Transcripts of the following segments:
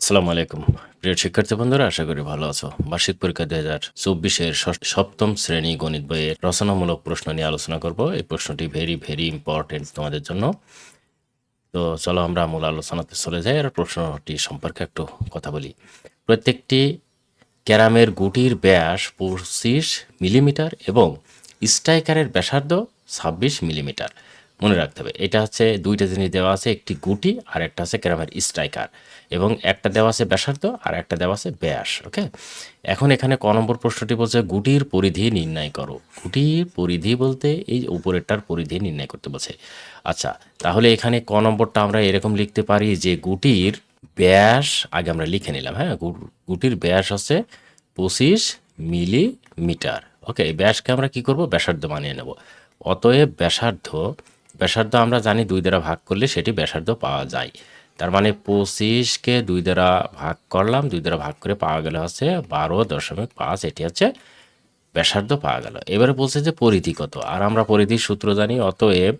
আসসালামু আলাইকুম। প্রিয় শিক্ষার্থী বন্ধুরা, আশা করি ভালো আছো। বার্ষিক পরীক্ষা দুই হাজার চব্বিশের সপ্তম শ্রেণি গণিত বইয়ের রচনামূলক প্রশ্ন নিয়ে আলোচনা করব। এই প্রশ্নটি ভেরি ভেরি ইম্পর্টেন্ট তোমাদের জন্য। তো চলো আমরা মূল আলোচনাতে চলে যাই আর প্রশ্নটি সম্পর্কে একটু কথা বলি। প্রত্যেকটি ক্যারামের গুটির ব্যাস পঁচিশ মিলিমিটার এবং স্ট্রাইকারের ব্যাসার্ধ ছাব্বিশ মিলিমিটার। মনে রাখতে হবে। এটা হচ্ছে দুইটা জিনিস দেওয়া আছে, একটি গুটি আর একটা আছে ক্যারামের স্ট্রাইকার। এবং একটা দেওয়া আছে ব্যাসার্ধ আর একটা দেওয়া আছে ব্যাস, ওকে? এখন এখানে ক নম্বর প্রশ্নটি বলছে, গুটির পরিধি নির্ণয় করো। গুটির পরিধি বলতে এই উপরেরটার পরিধি নির্ণয় করতে বলছে। আচ্ছা তাহলে এখানে ক নম্বরটা আমরা এরকম লিখতে পারি যে গুটির ব্যাস, আগে আমরা লিখে নিলাম হ্যাঁ? গুটির ব্যাস হচ্ছে পঁচিশ মিলিমিটার, ওকে? ব্যাসকে আমরা কি করব? ব্যাসার্ধ মানিয়ে নেব। অতএব ব্যাসার্ধ ব্যাসার্ধ আমরা জানি দুই দ্বারা ভাগ করলে সেটি ব্যাসার্ধ পাওয়া যায়। তার মানে পঁচিশকে দুই দ্বারা ভাগ করলাম, দুই দ্বারা ভাগ করে পাওয়া গেল হচ্ছে বারো দশমিক পাঁচ, এটি হচ্ছে ব্যাসার্ধ পাওয়া গেল। এবারে বলছে যে পরিধি কত? আর আমরা পরিধির সূত্র জানি, অতএব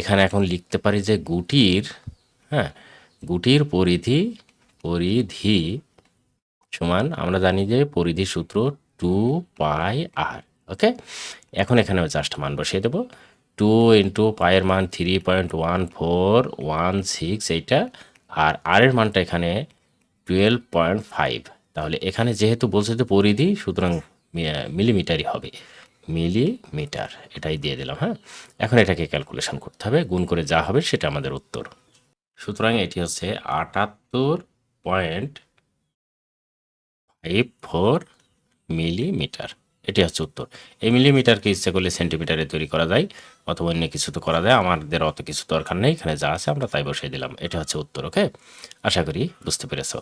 এখানে এখন লিখতে পারি যে গুটির হ্যাঁ গুটির পরিধি পরিধি সমান আমরা জানি যে পরিধি সূত্র টু পাই আর, ওকে? এখন এখানে জাস্ট মান বসিয়ে দেবো। টু ইন্টু পায়ের মান three point one four one six এইটা। আর আর এর মানটা এখানে টুয়েলভ পয়েন্ট ফাইভ তাহলে এখানে যেহেতু বলছে যে পরিধি, সুতরাং মিলিমিটারই হবে। মিলিমিটার এটাই দিয়ে দিলাম হ্যাঁ? এখন এটাকে ক্যালকুলেশন করতে হবে, গুণ করে যা হবে সেটা আমাদের উত্তর। সুতরাং এটি হচ্ছে আটাত্তর পয়েন্ট ফাইভ ফোর মিলিমিটার এটি হচ্ছে উত্তর। এই মিলিমিটারকে ইচ্ছে করলে সেন্টিমিটারে তৈরি করা যায় অথবা অন্য কিছু তো করা যায়। আমাদের অত কিছু দরকার নেই, এখানে যা আছে আমরা তাই বসিয়ে দিলাম। এটা হচ্ছে উত্তর, ওকে? আশা করি বুঝতে পেরেছ।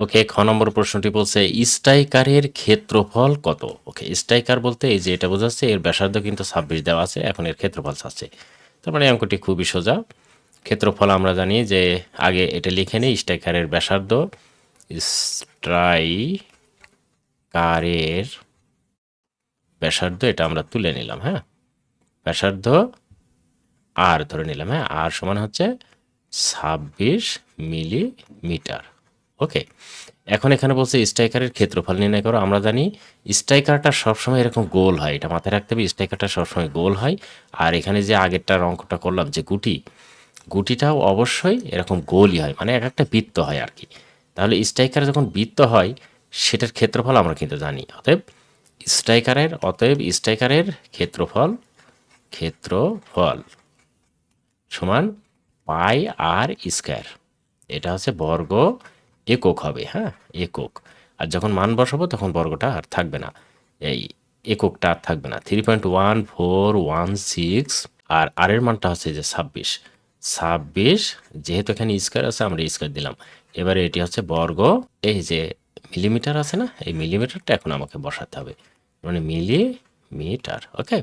ওকে, খ নম্বর প্রশ্নটি বলছে, স্ট্রাইকারের ক্ষেত্রফল কত? ওকে, স্ট্রাইকার বলতে এই যে এটা বোঝাচ্ছে, এর ব্যাসার্ধ কিন্তু ছাব্বিশ দেওয়া আছে, এখন এর ক্ষেত্রফল চাচ্ছে তার মানে অঙ্কটি খুবই সোজা। ক্ষেত্রফল আমরা জানি যে আগে এটা লিখে নিই, স্ট্রাইকারের ব্যাসার্ধ, স্ট্রাইকারের ব্যাসার্ধ এটা আমরা তুলে নিলাম হ্যাঁ? ব্যাসার্ধ আর ধরে নিলাম হ্যাঁ? আর সমান হচ্ছে ছাব্বিশ মিলিমিটার। ওকে, এখন এখানে বলছে স্ট্রাইকারের ক্ষেত্রফল নির্ণয় করো। আমরা জানি স্ট্রাইকারটা সবসময় এরকম গোল হয়, এটা মাথায় রাখতে হবে, স্ট্রাইকারটা সবসময় গোল হয়। আর এখানে যে আগেরটার অঙ্কটা করলাম, যে গুটি, গুটিটাও অবশ্যই এরকম গোলই হয় মানে এক একটা বৃত্ত হয় আর কি। তাহলে স্ট্রাইকার যখন বৃত্ত হয়, সেটার ক্ষেত্রফল আমরা কিন্তু জানি, অতএব স্ট্রাইকারের, অতএব স্ট্রাইকারের ক্ষেত্রফল ক্ষেত্রফল সমান পাই আর স্কোয়ার। এটা হচ্ছে বর্গ একক হবে হ্যাঁ? একক। আর যখন মান বসাবো তখন বর্গটা আর থাকবে না। এই এককটা আর থাকবে না। Three point one four one six আর আর এর মানটা হচ্ছে যে ছাব্বিশ। ছাব্বিশ, যেহেতু এখানে স্কোয়ার আছে, আমরা স্কোয়ার দিলাম। এবারে এটি হচ্ছে বর্গ, এই যে মিলিমিটার আছে না? এই মিলিমিটারটা এখন আমাকে বসাতে হবে। মানে মিলিমিটার, ওকে?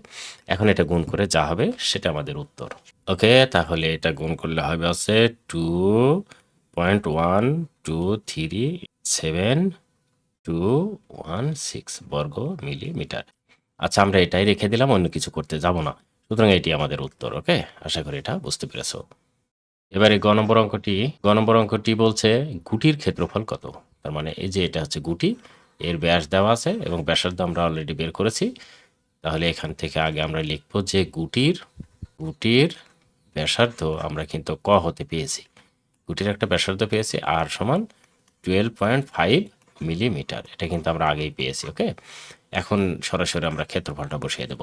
এখন এটা গুণ করে যা হবে সেটা আমাদের উত্তর। ওকে, তাহলে এটা গুণ করলে হবে হচ্ছে two point one two three seven two one six বর্গ মিলিমিটার। আচ্ছা আমরা এটাই রেখে দিলাম, অন্য কিছু করতে যাব না। সুতরাং এটি আমাদের উত্তর, ওকে? আশা করি এটা বুঝতে পেরেছ। এবারে গ নম্বর অঙ্কটি, গ নম্বর অঙ্কটি বলছে, গুটির ক্ষেত্রফল কত? তার মানে এই যে এটা হচ্ছে গুটি, এর ব্যাস দেওয়া আছে এবং ব্যাসার্ধ আমরা অলরেডি বের করেছি। তাহলে এখান থেকে আগে আমরা লিখব যে গুটির গুটির ব্যাসার্ধ আমরা কিন্তু ক হতে পেয়েছি। গুটির একটা ব্যাসার্ধ পেয়েছি আর সমান টুয়েলভ পয়েন্ট ফাইভ মিলিমিটার এটা কিন্তু আমরা আগেই পেয়েছি, ওকে? এখন সরাসরি আমরা ক্ষেত্রফলটা বসিয়ে দেব।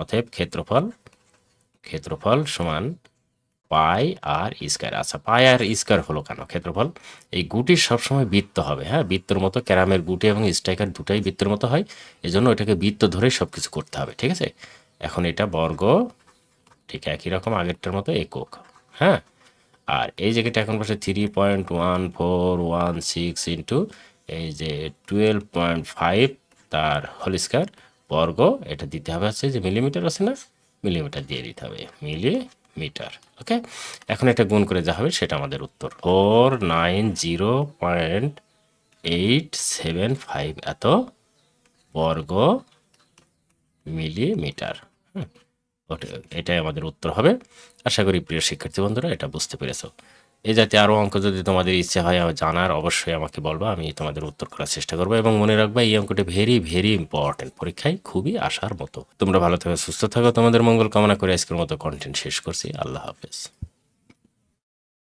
অতএব ক্ষেত্রফল ক্ষেত্রফল সমান পাই আর স্কয়ার আচ্ছা পাই আর স্কয়ার হলো কেন? ক্ষেত্রফল, এই গুটির সবসময় বৃত্ত হবে হ্যাঁ? বৃত্তর মতো ক্যারামের গুটি এবং স্ট্রাইকার দুটাই বৃত্তর মতো হয়, এজন্য এটাকে বৃত্ত ধরেই সব কিছু করতে হবে, ঠিক আছে? এখন এটা বর্গ, ঠিক একই রকম আগেরটার মতো একক হ্যাঁ? আর এই জায়গাটা এখন বসে three point one four one six into এই যে টুয়েলভ পয়েন্ট ফাইভ তার হোল স্কয়ার বর্গ, এটা দিতে হবে হচ্ছে যে মিলিমিটার আছে না? মিলিমিটার দিয়ে দিতে হবে মিলিমিটার ওকে? এখন এটা গুণ করে যা হবে সেটা আমাদের উত্তর। Four nine zero point eight seven five এত বর্গ মিলিমিটার। হুম এটাই আমাদের উত্তর হবে। আশা করি প্রিয় শিক্ষার্থী বন্ধুরা এটা বুঝতে পেরেছ। এই জাতীয় আরও অঙ্ক যদি তোমাদের ইচ্ছে হয় জানার অবশ্যই আমাকে বলবা, আমি তোমাদের উত্তর করার চেষ্টা করব এবং মনে রাখবা, এই অঙ্কটি ভেরি ভেরি ইম্পর্টেন্ট পরীক্ষায় খুবই আসার মতো। তোমরা ভালো থাকো, সুস্থ থাকো, তোমাদের মঙ্গল কামনা করে আজকের মতো কন্টেন্ট শেষ করছি। আল্লাহ হাফেজ।